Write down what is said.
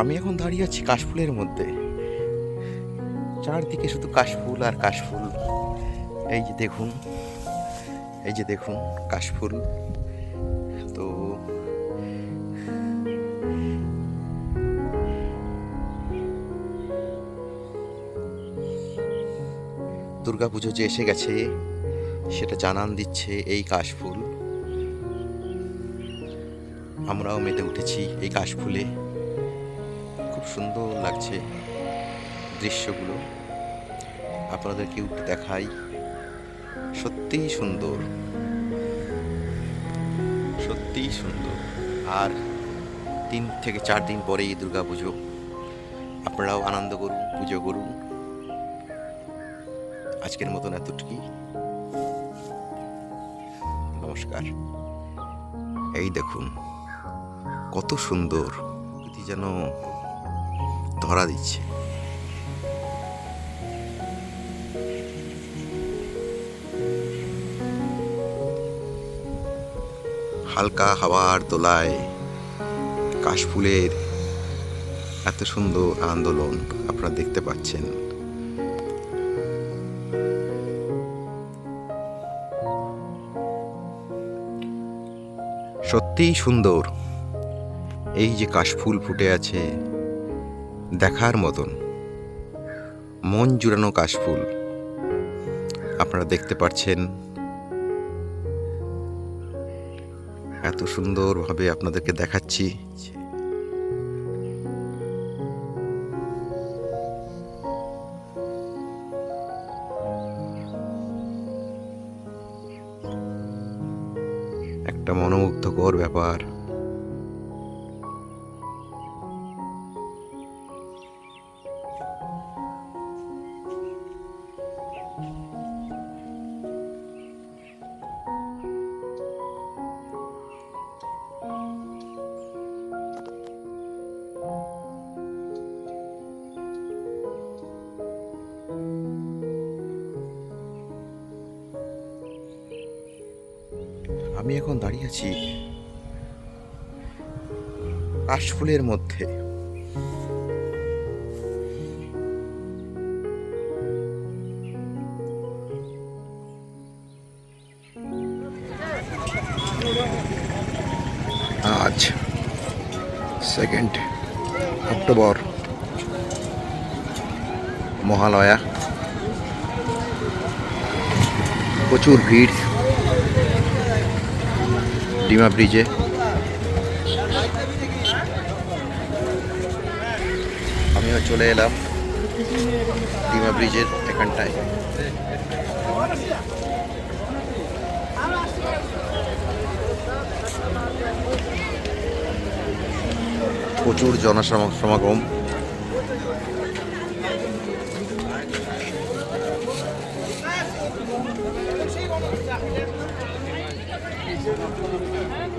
আমি এখন দাঁড়িয়ে আছি কাশফুলের মধ্যে। চারদিকে শুধু কাশফুল আর কাশফুল। এই যে দেখুন, এই যে দেখুন কাশফুল। তো দুর্গাপুজো যে এসে গেছে, সেটা জানান দিচ্ছে এই কাশফুল। আমরাও মেতে উঠেছি এই কাশফুলে। খুব সুন্দর লাগছে দৃশ্যগুলো। আপনাদেরকে একটু দেখাই। সত্যিই সুন্দর। সত্যিই সুন্দর। আর তিন থেকে চার দিন পরেই দুর্গা পুজো আপনারাও আনন্দ করুন, পুজো করুন। আজকের মতন এতটুকুই। নমস্কার। এই দেখুন, কত সুন্দর। যেন ধরা দিচ্ছে। হালকা হাওয়ার দোলায় কাশফুলের এত সুন্দর আন্দোলন আপনারা দেখতে পাচ্ছেন। সত্যিই সুন্দর। এই যে কাশফুল ফুটে আছে দেখার মতন। মন জুড়ানো কাশফুল। আপনারা দেখতে পাচ্ছেন এত সুন্দরভাবে আপনাদেরকে দেখাচ্ছি। একটা মনোমুগ্ধকর ব্যাপার। আমি এখন দাঁড়িয়ে আছি কাশফুলের মধ্যে। আজ সেকেন্ড অক্টোবর মহালয়া। প্রচুর ভিড়। ডিমা ব্রিজে। আমিও চলে এলাম ডিমা ব্রিজের এখানটায়। প্রচুর জনসমাগম। Evet.